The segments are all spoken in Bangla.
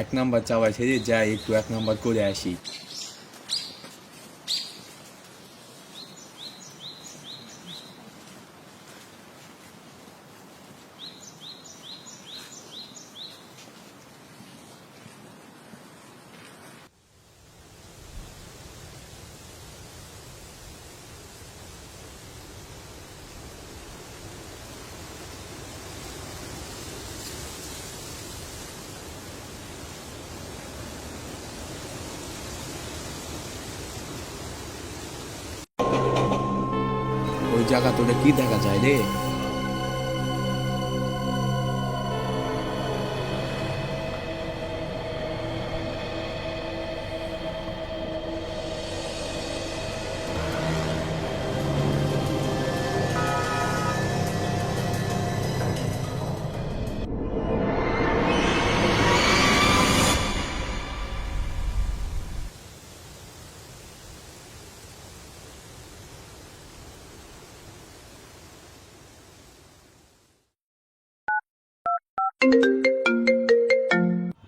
এক নাম্বার চাওয়াই ছেড়ে যাই একটু এক নাম্বার করে আসি। জায়গা তোরে কি দেখা যায় রে?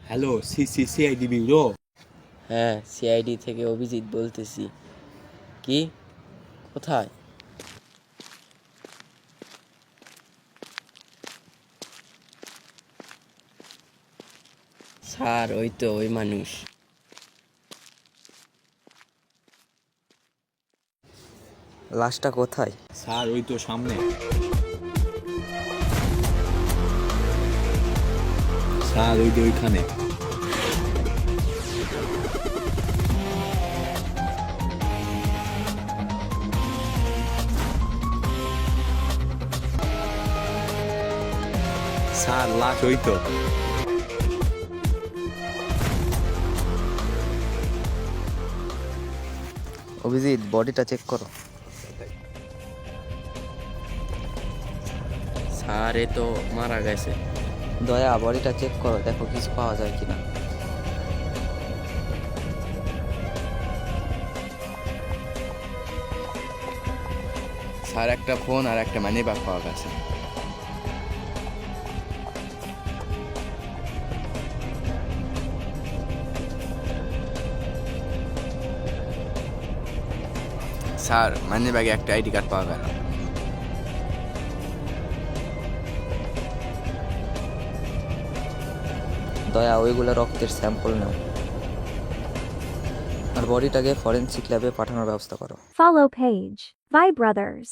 Hello C C C I D bureau হ্যাঁ সিআইডি থেকে অভিজিৎ বলতেছি। কি? কোথায়? স্যার ওই তো ওই মানুষ। লাশটা কোথায়? স্যার ওই তো সামনে। স্যার ওই যে ওইখানে স্যার লাশ ওই তো অভিজিৎ বডিটা চেক করো। স্যার এ তো মারা গেছে। দয়া, বডিটা চেক করো, দেখো কিছু পাওয়া যায় কিনা। স্যার, একটা ফোন আর একটা মানি ব্যাগ পাওয়া গেছে। স্যার মানি ব্যাগে একটা আইডি কার্ড পাওয়া গেল। দয়া, ওইগুলো রক্তের স্যাম্পল নাও আর বডিটাকে ফরেনসিক ল্যাবে পাঠানোর ব্যবস্থা করো ফলো পেজ বাই Brothers.